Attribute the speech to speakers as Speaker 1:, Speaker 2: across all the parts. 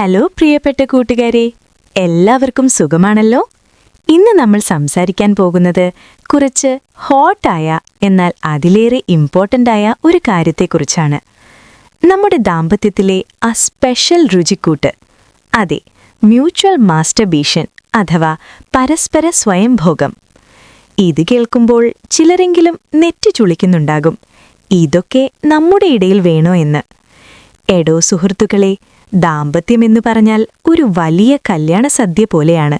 Speaker 1: Hello പ്രിയപ്പെട്ട കൂട്ടുകാരെ എല്ലാവർക്കും സുഖമാണല്ലോ? ഇന്ന് നമ്മൾ സംസാരിക്കാൻ പോകുന്നത് കുറച്ച് ഹോട്ടായ എന്നാൽ അതിലേറെ ഇമ്പോർട്ടന്റ് ആയ ഒരു കാര്യത്തെക്കുറിച്ചാണ്. നമ്മുടെ ദാമ്പത്യത്തിലെ ആ സ്പെഷ്യൽ രുചിക്കൂട്ട് അതെ മ്യൂച്വൽ മാസ്റ്റർബീഷൻ അഥവാ പരസ്പര സ്വയംഭോഗം. ഇത് കേൾക്കുമ്പോൾ ചിലരെങ്കിലും നെറ്റി ചുളിക്കുന്നുണ്ടാകും. ഇതൊക്കെ നമ്മുടെ ഇടയിൽ വേണോ എന്ന്. എടോ സുഹൃത്തുക്കളെ ദാമ്പത്യമെന്നു പറഞ്ഞാൽ ഒരു വലിയ കല്യാണ സദ്യ പോലെയാണ്.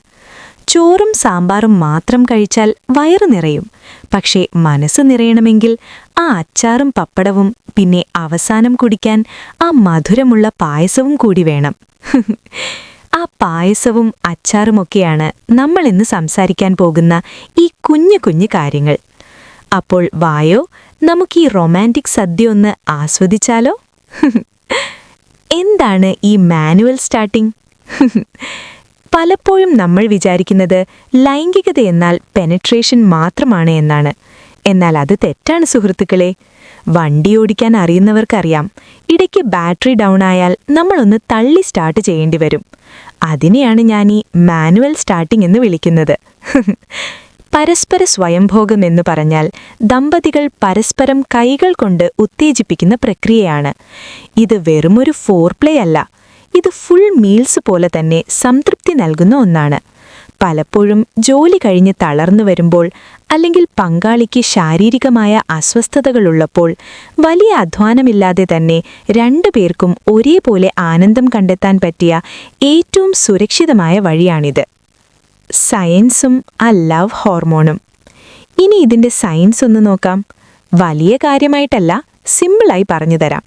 Speaker 1: ചോറും സാമ്പാറും മാത്രം കഴിച്ചാൽ വയറു നിറയും. പക്ഷേ മനസ്സ് നിറയണമെങ്കിൽ ആ അച്ചാറും പപ്പടവും പിന്നെ അവസാനം കുടിക്കാൻ ആ മധുരമുള്ള പായസവും കൂടി വേണം. ആ പായസവും അച്ചാറുമൊക്കെയാണ് നമ്മൾ ഇന്ന് സംസാരിക്കാൻ പോകുന്ന ഈ കുഞ്ഞു കുഞ്ഞു കാര്യങ്ങൾ. അപ്പോൾ വായോ നമുക്ക് ഈ റൊമാന്റിക് സദ്യ ഒന്ന് ആസ്വദിച്ചാലോ? എന്താണ് ഈ മാനുവൽ സ്റ്റാർട്ടിംഗ് പലപ്പോഴും നമ്മൾ വിചാരിക്കുന്നത് ലൈംഗികത എന്നാൽ പെനട്രേഷൻ മാത്രമാണ് എന്നാണ്. എന്നാൽ അത് തെറ്റാണ് സുഹൃത്തുക്കളെ. വണ്ടി ഓടിക്കാൻ അറിയുന്നവർക്കറിയാം. ഇടയ്ക്ക് ബാറ്ററി ഡൗൺ ആയാൽ നമ്മളൊന്ന് തള്ളി സ്റ്റാർട്ട് ചെയ്യേണ്ടി വരും. അതിനെയാണ് ഞാൻ ഈ മാനുവൽ സ്റ്റാർട്ടിംഗ് എന്ന് വിളിക്കുന്നത്. പരസ്പര സ്വയംഭോഗം എന്ന് പറഞ്ഞാൽ ദമ്പതികൾ പരസ്പരം കൈകൾ കൊണ്ട് ഉത്തേജിപ്പിക്കുന്ന പ്രക്രിയയാണ്. ഇത് വെറുമൊരു ഫോർ പ്ലേ അല്ല. ഇത് ഫുൾ മീൽസ് പോലെ തന്നെ സംതൃപ്തി നൽകുന്ന ഒന്നാണ്. പലപ്പോഴും ജോലി കഴിഞ്ഞ് തളർന്നു വരുമ്പോൾ അല്ലെങ്കിൽ പങ്കാളിക്ക് ശാരീരികമായ അസ്വസ്ഥതകളുള്ളപ്പോൾ വലിയ അധ്വാനമില്ലാതെ തന്നെ രണ്ടു പേർക്കും ഒരേപോലെ ആനന്ദം കണ്ടെത്താൻ പറ്റിയ ഏറ്റവും സുരക്ഷിതമായ വഴിയാണിത്. സയൻസും ആ ലവ് ഹോർമോണും ഇനി ഇതിന്റെ സയൻസ് ഒന്ന് നോക്കാം. വലിയ കാര്യമായിട്ടല്ല സിമ്പിളായി പറഞ്ഞു തരാം.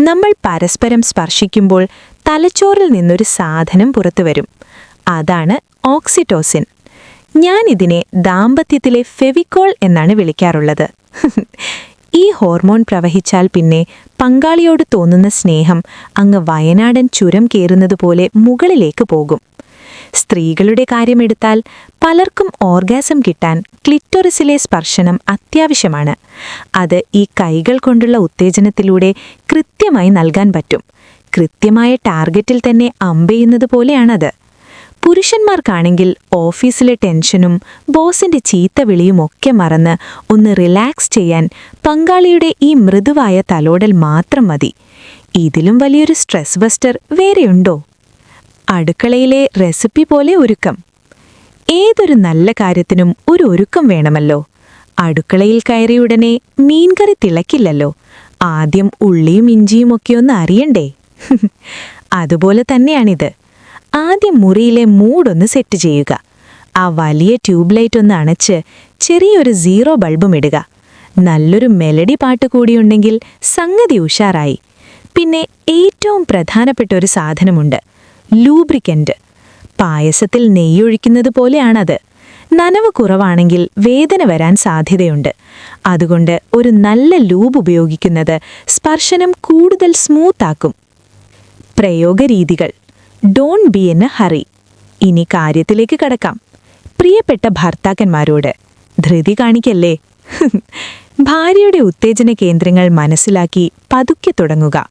Speaker 1: നമ്മൾ പരസ്പരം സ്പർശിക്കുമ്പോൾ തലച്ചോറിൽ നിന്നൊരു സാധനം പുറത്തു വരും. അതാണ് ഓക്സിറ്റോസിൻ ഇതിനെ ദാമ്പത്യത്തിലെ ഫെവിക്കോൾ എന്നാണ് വിളിക്കാറുള്ളത്. ഈ ഹോർമോൺ പ്രവഹിച്ചാൽ പിന്നെ പങ്കാളിയോട് തോന്നുന്ന സ്നേഹം അങ്ങ് വയനാടൻ ചുരം കയറുന്നതുപോലെ മുകളിലേക്ക് പോകും. സ്ത്രീകളുടെ കാര്യമെടുത്താൽ പലർക്കും ഓർഗാസം കിട്ടാൻ ക്ലിറ്റോറിസിലെ സ്പർശനം അത്യാവശ്യമാണ്. അത് ഈ കൈകൾ കൊണ്ടുള്ള ഉത്തേജനത്തിലൂടെ കൃത്യമായി നൽകാൻ പറ്റും. കൃത്യമായ ടാർഗറ്റിൽ തന്നെ അമ്പെയ്യുന്നത് പോലെയാണത്. പുരുഷന്മാർക്കാണെങ്കിൽ ഓഫീസിലെ ടെൻഷനും ബോസിന്റെ ചീത്ത വിളിയുമൊക്കെ മറന്ന് ഒന്ന് റിലാക്സ് ചെയ്യാൻ പങ്കാളിയുടെ ഈ മൃദുവായ തലോടൽ മാത്രം മതി. ഇതിലും വലിയൊരു സ്ട്രെസ് ബസ്റ്റർ വേറെയുണ്ടോ? അടുക്കളയിലെ റെസിപ്പി പോലെ ഒരുക്കം. ഏതൊരു നല്ല കാര്യത്തിനും ഒരു ഒരുക്കം വേണമല്ലോ. അടുക്കളയിൽ കയറിയുടനെ മീൻകറി തിളക്കില്ലല്ലോ. ആദ്യം ഉള്ളിയും ഇഞ്ചിയും ഒക്കെ ഒന്ന് അറിയണ്ടേ അതുപോലെ തന്നെയാണിത്. ആദ്യം മുറിയിലെ മൂഡൊന്ന് സെറ്റ് ചെയ്യുക. ആ വലിയ ട്യൂബ് ലൈറ്റ് ഒന്ന് അണച്ച് ചെറിയൊരു സീറോ ബൾബും ഇടുക. നല്ലൊരു മെലഡി പാട്ട് കൂടിയുണ്ടെങ്കിൽ സംഗതി ഉഷാറായി. പിന്നെ ഏറ്റവും പ്രധാനപ്പെട്ട ഒരു സാധനമുണ്ട്. ലൂബ്രിക്കന്റ്. പായസത്തിൽ നെയ്യൊഴിക്കുന്നത് പോലെയാണത്. നനവ് കുറവാണെങ്കിൽ വേദന വരാൻ സാധ്യതയുണ്ട്. അതുകൊണ്ട് ഒരു നല്ല ലൂബ് ഉപയോഗിക്കുന്നത് സ്പർശനം കൂടുതൽ സ്മൂത്താക്കും. പ്രയോഗരീതികൾ. ഡോൺ ബി എൻ ഹറി ഇനി കാര്യത്തിലേക്ക് കടക്കാം. പ്രിയപ്പെട്ട ഭർത്താക്കന്മാരോട് ധൃതി കാണിക്കല്ലേ? ഭാര്യയുടെ ഉത്തേജന കേന്ദ്രങ്ങൾ മനസ്സിലാക്കി പതുക്കെ തുടങ്ങുക.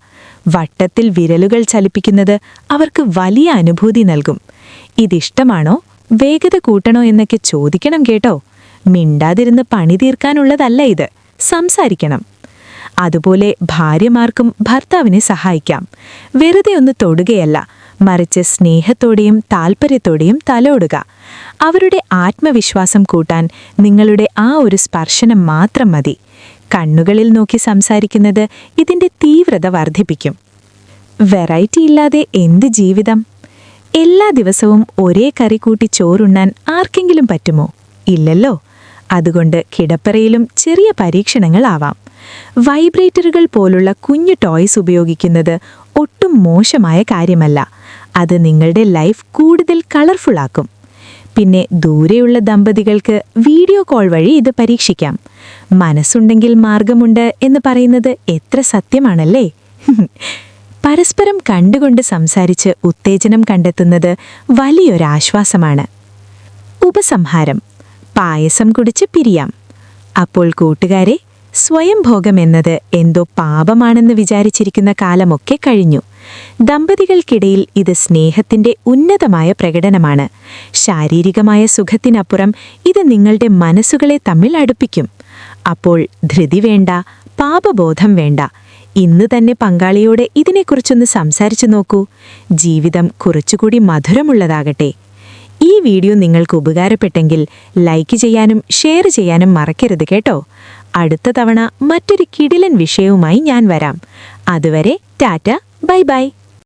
Speaker 1: വട്ടത്തിൽ വിരലുകൾ ചലിപ്പിക്കുന്നത് അവർക്ക് വലിയ അനുഭൂതി നൽകും. ഇതിഷ്ടമാണോ? വേഗത കൂട്ടണോ എന്നൊക്കെ ചോദിക്കണം കേട്ടോ. മിണ്ടാതിരുന്ന് പണി തീർക്കാനുള്ളതല്ല ഇത്. സംസാരിക്കണം. അതുപോലെ ഭാര്യമാർക്കും ഭർത്താവിനെ സഹായിക്കാം. വെറുതെ ഒന്ന് തൊടുകയല്ല. മറിച്ച് സ്നേഹത്തോടെയും താൽപ്പര്യത്തോടെയും തലോടുക. അവരുടെ ആത്മവിശ്വാസം കൂട്ടാൻ നിങ്ങളുടെ ആ ഒരു സ്പർശനം മാത്രം മതി. കണ്ണുകളിൽ നോക്കി സംസാരിക്കുന്നത് ഇതിന്റെ തീവ്രത വർദ്ധിപ്പിക്കും. വെറൈറ്റി ഇല്ലാതെ എന്ത് ജീവിതം? എല്ലാ ദിവസവും ഒരേ കറി കൂട്ടി ചോറുണ്ണാൻ ആർക്കെങ്കിലും പറ്റുമോ? ഇല്ലല്ലോ. അതുകൊണ്ട് കിടപ്പറയിലും ചെറിയ പരീക്ഷണങ്ങളാവാം. വൈബ്രേറ്ററുകൾ പോലുള്ള കുഞ്ഞു ടോയ്സ് ഉപയോഗിക്കുന്നത് ഒട്ടും മോശമായ കാര്യമല്ല. അത് നിങ്ങളുടെ ലൈഫ് കൂടുതൽ കളർഫുള്ളാക്കും പിന്നെ ദൂരെയുള്ള ദമ്പതികൾക്ക് വീഡിയോ കോൾ വഴി ഇത് പരീക്ഷിക്കാം. മനസ്സുണ്ടെങ്കിൽ മാർഗമുണ്ട് എന്ന് പറയുന്നത് എത്ര സത്യമാണല്ലേ? പരസ്പരം കണ്ടുകൊണ്ട് സംസാരിച്ച് ഉത്തേജനം കണ്ടെത്തുന്നത് വലിയൊരാശ്വാസമാണ് ഉപസംഹാരം പായസം കുടിച്ച് പിരിയാം. അപ്പോൾ കൂട്ടുകാരെ സ്വയംഭോഗം എന്നത് എന്തോ പാപമാണെന്ന് വിചാരിച്ചിരിക്കുന്ന കാലമൊക്കെ കഴിഞ്ഞു. ദമ്പതികൾക്കിടയിൽ ഇത് സ്നേഹത്തിന്റെ ഉന്നതമായ പ്രകടനമാണ്. ശാരീരികമായ സുഖത്തിനപ്പുറം ഇത് നിങ്ങളുടെ മനസ്സുകളെ തമ്മിൽ അടുപ്പിക്കും. അപ്പോൾ ധൃതി വേണ്ട പാപബോധം വേണ്ട. ഇന്ന് തന്നെ പങ്കാളിയോട് ഇതിനെക്കുറിച്ചൊന്ന് സംസാരിച്ചു നോക്കൂ. ജീവിതം കുറച്ചുകൂടി മധുരമുള്ളതാകട്ടെ. ഈ വീഡിയോ നിങ്ങൾക്ക് ഉപകാരപ്പെട്ടെങ്കിൽ ലൈക്ക് ചെയ്യാനും ഷെയർ ചെയ്യാനും മറക്കരുത് കേട്ടോ. അടുത്ത തവണ മറ്റൊരു കിടിലൻ വിഷയവുമായി ഞാൻ വരാം. അതുവരെ ടാറ്റ. Bye bye